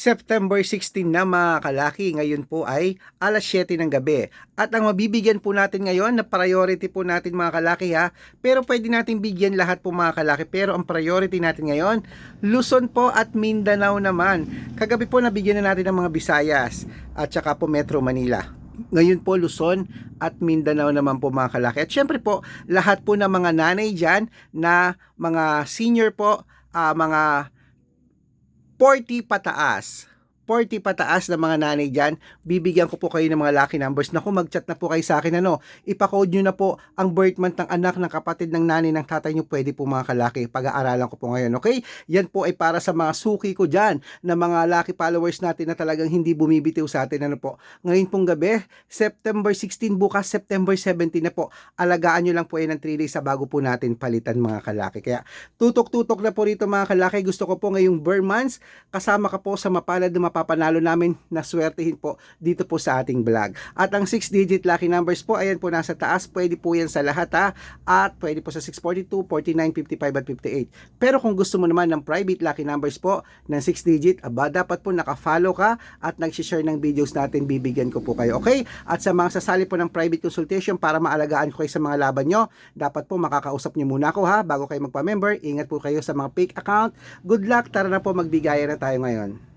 September 16 na mga kalaki. Ngayon po ay alas 7 ng gabi. At ang mabibigyan po natin ngayon na priority po natin mga kalaki ha. Pero pwede natin bigyan lahat po mga kalaki. Pero ang priority natin ngayon, Luzon po at Mindanao naman. Kagabi po nabigyan na natin ng mga Visayas at saka po Metro Manila. Ngayon po Luzon at Mindanao naman po mga kalaki. At syempre po, lahat po ng mga nanay dyan na mga senior po, ah, mga 40 pataas. 40 pataas na mga nanay dyan, bibigyan ko po kayo ng mga lucky numbers. Naku, mag-chat na po kayo sa akin. Ano, ipakode nyo na po ang birth month ng anak, ng kapatid, ng nanay, ng tatay nyo. Pwede po mga kalaki. Pag-aaralan ko po ngayon, okay? Yan po ay para sa mga suki ko dyan, na mga lucky followers natin na talagang hindi bumibitiw sa atin. Ano po? Ngayon pong gabi, September 16, bukas September 17 na po. Alagaan nyo lang po yan ng 3 days sa bago po natin palitan mga kalaki. Kaya tutok-tutok na po rito mga kalaki. Gusto ko po ngayong Burr months, kasama ka po sa mapalad na mapapanalo namin na swertihin po dito po sa ating vlog. At ang 6-digit lucky numbers po, ayan po nasa taas. Pwede po yan sa lahat ha. At pwede po sa 642, 49, 55 at 58. Pero kung gusto mo naman ng private lucky numbers po ng 6-digit, aba dapat po naka-follow ka at nag-share ng videos natin, bibigyan ko po kayo. Okay? At sa mga sasali po ng private consultation para maalagaan ko kayo sa mga laban nyo, dapat po makakausap nyo muna ako ha bago kayo magpa-member. Ingat po kayo sa mga fake account. Good luck, tara na po magbigayan na tayo ngayon.